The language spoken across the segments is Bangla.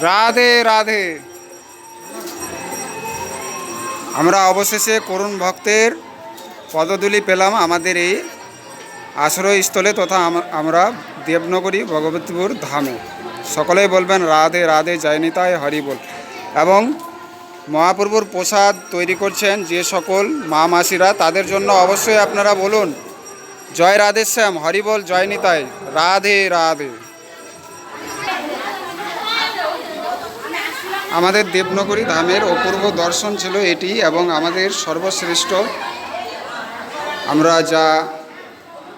রাধে। রাধে আমরা অবশেষে করুণ ভক্তের পদধূলি পেলাম আমাদের এই আশ্রয়স্থলে তথা আম- আমরা দেবনগরী, ভগবতীপুর ধামে। সকলেই বলবেন, রাধে রাধে জয়নিতায় হরি বল। এবং মহাপ্রভুর প্রসাদ তৈরি করছেন যে সকল মা মাসিরা, তাদের জন্য অবশ্যই আপনারা বলুন, জয় রাধেশ্যাম হরিবল জয়নিতায় রাধে রাধে। আমাদের দেবনগরী ধামের অপূর্ব দর্শন ছিল এটি এবং আমাদের সর্বশ্রেষ্ঠ। আমরা যা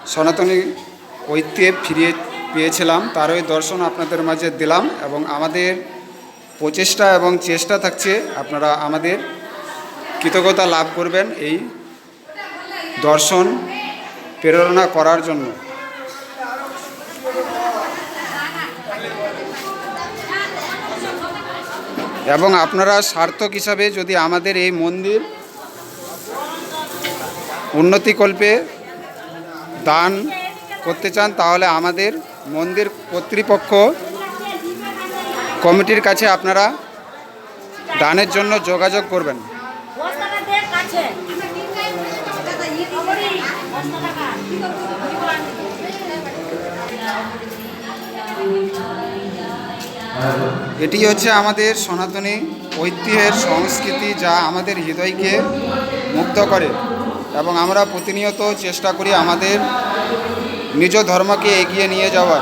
সনাতনী ঐতিহ্যে ফিরিয়ে পেয়েছিলাম তারই দর্শন আপনাদের মাঝে দিলাম এবং আমাদের প্রচেষ্টা এবং চেষ্টা থাকছে আপনারা আমাদের কৃতজ্ঞতা লাভ করবেন এই দর্শন, প্রেরণা করার জন্য। এবং আপনারা সার্থক হিসাবে যদি আমাদের এই মন্দির উন্নতিকল্পে দান করতে চান, তাহলে আমাদের মন্দির কর্তৃপক্ষ কমিটির কাছে আপনারা দানের জন্য যোগাযোগ করবেন। বস্তা টাকা এটি হচ্ছে আমাদের সনাতনী ঐতিহ্যের সংস্কৃতি যা আমাদের হৃদয়কে মুগ্ধ করে এবং আমরা প্রতিনিয়ত চেষ্টা করি আমাদের নিজ ধর্মকে এগিয়ে নিয়ে যাওয়ার।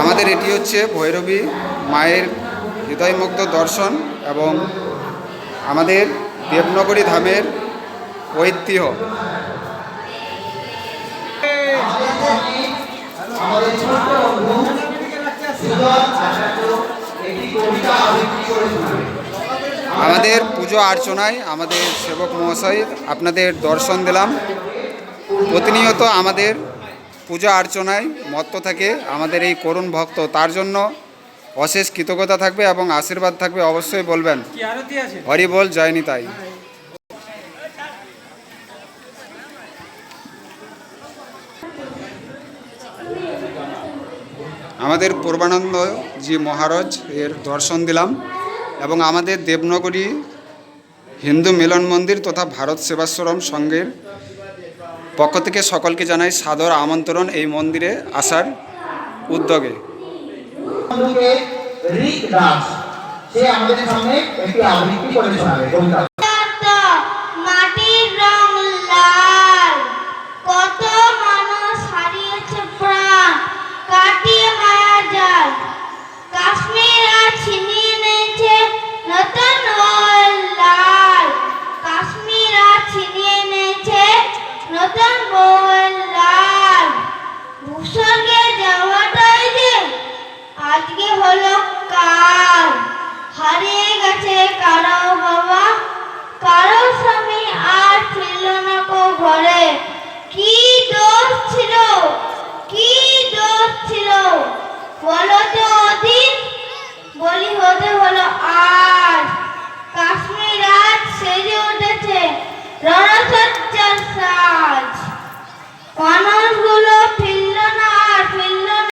আমাদের এটি হচ্ছে ভৈরবী মায়ের হৃদয়মুগ্ধ দর্শন এবং আমাদের দেবনগরী ধামের ঐতিহ্য। আমাদের পুজো অর্চনায় আমাদের সেবক মহাশয় আপনাদের দর্শন দিলাম। প্রতিনিয়ত আমাদের পূজা অর্চনায় মত্ত থাকে আমাদের এই করুণ ভক্ত, তার জন্য অশেষ কৃতজ্ঞতা থাকবে এবং আশীর্বাদ থাকবে অবশ্যই বলবেন। হরি বল জয়নি তাই আমাদের পূর্বানন্দ জি মহারাজ এর দর্শন দিলাম এবং আমাদের দেবনগরী হিন্দু মিলন মন্দির তথা ভারত সেবাশ্রম সংঘের পক্ষ থেকে সকলকে জানাই সাদর আমন্ত্রণ এই মন্দিরে আসার উদ্যোগে। বন্ধুকে রিক দাস সে আমাদের সামনে একটি আবৃত্তি করে শোনাবে কবিতা আজকে হলো কাল। হারিয়ে গেছে কারও বাবা, কারও স্বামী আর ছিল না কো ঘরে। কি দোষ ছিল? কি দোষ ছিল? বলো তো অতীত। বলি হতে হলো আজ। কাশ্মীর আজ সেজে উঠেছে রণসজ্জার